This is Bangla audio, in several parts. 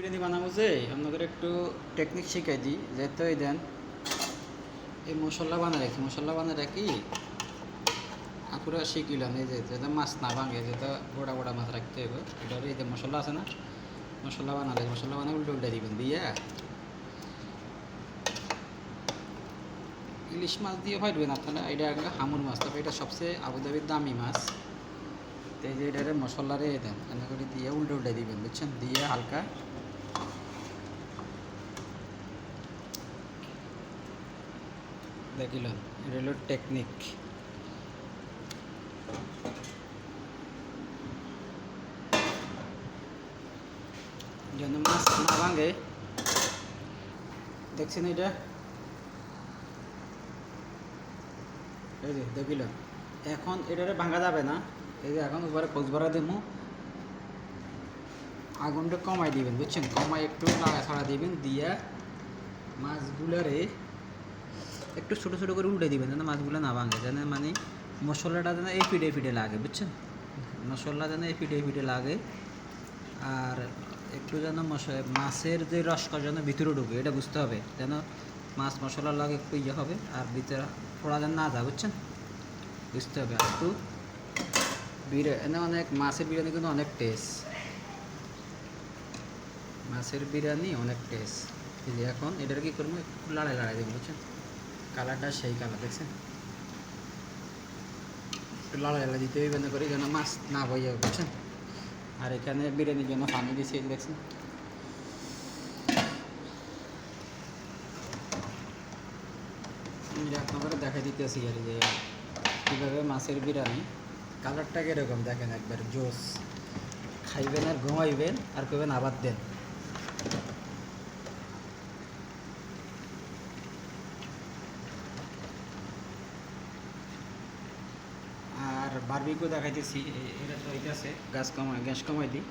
বিরিয়ানি বানাবো যে, আপনাদের একটু টেকনিক শিখাই দিই। যেহেতু এই দেন, এই মশলা বানা রাখি। মশলা বানা রাখি আপুরা শিখিলাম এই যে মাছ না ভাঙে, যেটা গোড়া গোড়া মাছ রাখতে হবে এটার এই যে মশলা আছে না, মশলা বানালে মশলা বানাই উল্টে উল্টে দিবেন, দিয়ে ইলিশ মাছ দিয়ে ফাইটবেন আপনারা এটা একটা হামুর মাছ তবে এটা সবচেয়ে আবুধাবির দামি মাছ। তো এই যে এটারে মশলারে দেন, এনে করে দিয়ে উল্টে উল্টে দিবেন, বুঝছেন? দিয়ে হালকা দেখিলেন এটা হলো টেকনিক যেন মাছ না ভাঙে। দেখছেন এটা? এই যে, দেখিলেন? এখন এটারে ভাঙা যাবে না। এই যে, এখন উপরে খোঁজবারা দেবো। আগুনটা কমাই দিবেন, বুঝছেন? কমাই একটু নাড়া ছাড়া দিবেন, দিয়া মাছগুলারে একটু ছোটো ছোটো করে উল্টে দিবেন যেন মাছগুলো না ভাঙে, যেন মানে মশলাটা যেন এই ফিডে লাগে, বুঝছেন? মশলা যেন এই ফিডে লাগে, আর একটু যেন মাছের যে রসটা যেন ভিতরে ঢুকে, এটা বুঝতে হবে, যেন মাছ মশলা লাগে একটু ইয়ে হবে, আর ভিতরে ফোড়া যেন না যায়, বুঝছেন? বুঝতে হবে, আর একটু বিরিয়ানি অনেক, মাছের বিরিয়ানি কিন্তু অনেক টেস্ট মাছের বিরিয়ানি অনেক টেস্ট এখন এটার কি করব? একটু লাড়াই লাড়াই দেবো, বুঝছেন? কালারটা সেই কালার, দেখছেন? একটু লাড়াই লাড়াই দিতে না করে, যেন মাছ না বই যাবে, বুঝছেন? আর এখানে বিরিয়ানির জন্য পানি দিয়েছি দেখছেন? আমি আপনাদের দেখা দিতেছি আর যে কীভাবে মাছের বিরিয়ানি কালারটা কীরকম, দেখেন একবার, জোস। খাইবেন আর ঘুমাইবেন আর কইবেন আবার দেন আর বারবিকিউ দেখাইতেছি এটা তো হইতেছে, গাছ কমাই গ্যাস কমাই দিই।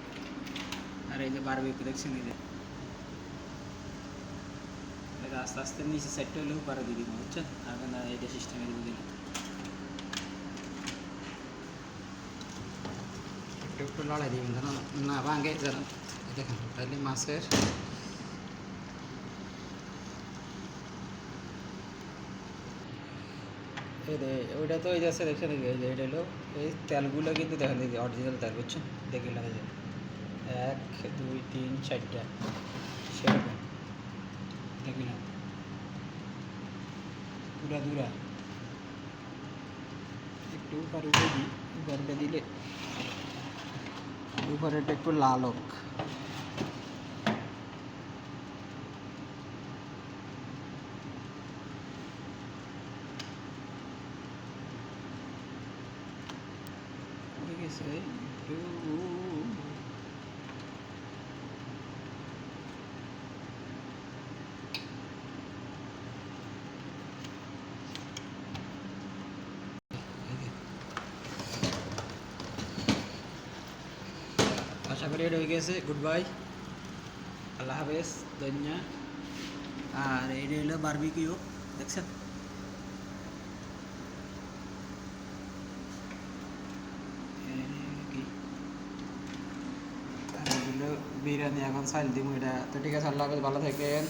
আর এই যে বারবিকিউ দেখছেন এই যে। এটা আস্তে আস্তে নিচে সাইডটা হলেও পারে দিয়ে দিব, বুঝছেন? আর না এটা সিস্টেমে দিব দিলাম একটু লড়াই দিবেন যেন না, ভাঙে যেন দেখেন তাহলে মাছের এই যে ওইটা তো ওই যাচ্ছে দেখছেন এটা হলো, এই তেলগুলো কিন্তু দেখেন এই অরিজিনাল তেল বুঝছেন দেখে যে এক, দুই, তিন, চারটা, সেরকম। দেখিলাম পুরা দুরা। একটু উপরে দিই উপরে দিলে, উপরেটা একটু লাল হোক। হয়ে গেছে একটু আশা করি এটা হয়ে গেছে গুড বাই আল্লাহ হাফেজ ধন্যা আর এটা হলো বারবিকিউ দেখছেন এই কি? আর এগুলো বিরিয়ানি এখন সাইল দিব এটা। তো ঠিক আছে আল্লাহ হাফেজ ভালো থাকেন।